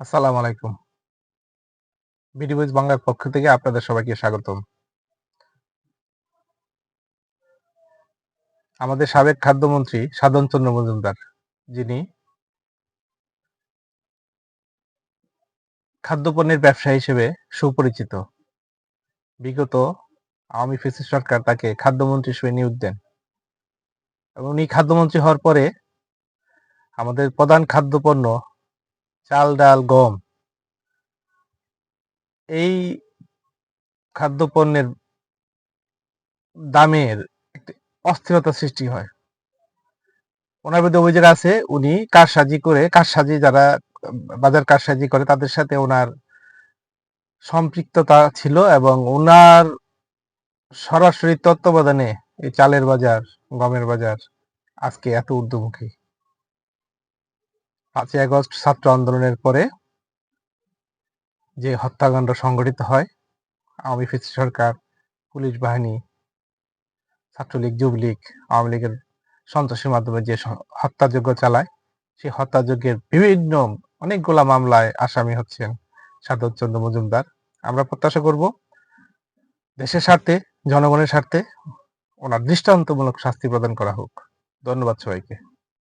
আসসালামু আলাইকুম। বিডিভয়েস বাংলার পক্ষ থেকে আপনাদের সবাইকে স্বাগতম। আমাদের সাবেক খাদ্যমন্ত্রী সাধন চন্দ্র মজুমদার, যিনি খাদ্যপণ্যের ব্যবসা হিসেবে সুপরিচিত, বিগত আওয়ামী ফেসিস সরকার তাকে খাদ্যমন্ত্রী হিসেবে নিয়োগ দেন। এবং উনি খাদ্যমন্ত্রী হওয়ার পরে আমাদের প্রধান খাদ্যপণ্য চাল, ডাল, গম এই খাদ্যপণ্যের দামের অস্থিরতা সৃষ্টি হয়। ওনার বিরুদ্ধে অভিযোগ আছে, উনি কারসাজি করে কার কারসাজি যারা, বাজার কারসাজি করে, তাদের সাথে ওনার সম্পৃক্ততা ছিল এবং ওনার সরাসরি তত্ত্বাবধানে এই চালের বাজার, গমের বাজার আজকে এত ঊর্ধ্বমুখী। পাঁচই আগস্ট ছাত্র আন্দোলনের পরে যে হত্যাকাণ্ড সংঘটিত হয়, আওয়ামী ফেসি সরকার, পুলিশ বাহিনী, ছাত্রলীগ, যুবলীগ, আওয়ামী লীগের সন্ত্রাসের মাধ্যমে যে হত্যাযজ্ঞ চালায়, সেই হত্যাযজ্ঞের বিভিন্ন অনেকগুলা মামলায় আসামি হচ্ছেন সাধন চন্দ্র মজুমদার। আমরা প্রত্যাশা করব দেশের স্বার্থে, জনগণের স্বার্থে ওনার দৃষ্টান্তমূলক শাস্তি প্রদান করা হোক। ধন্যবাদ সবাইকে।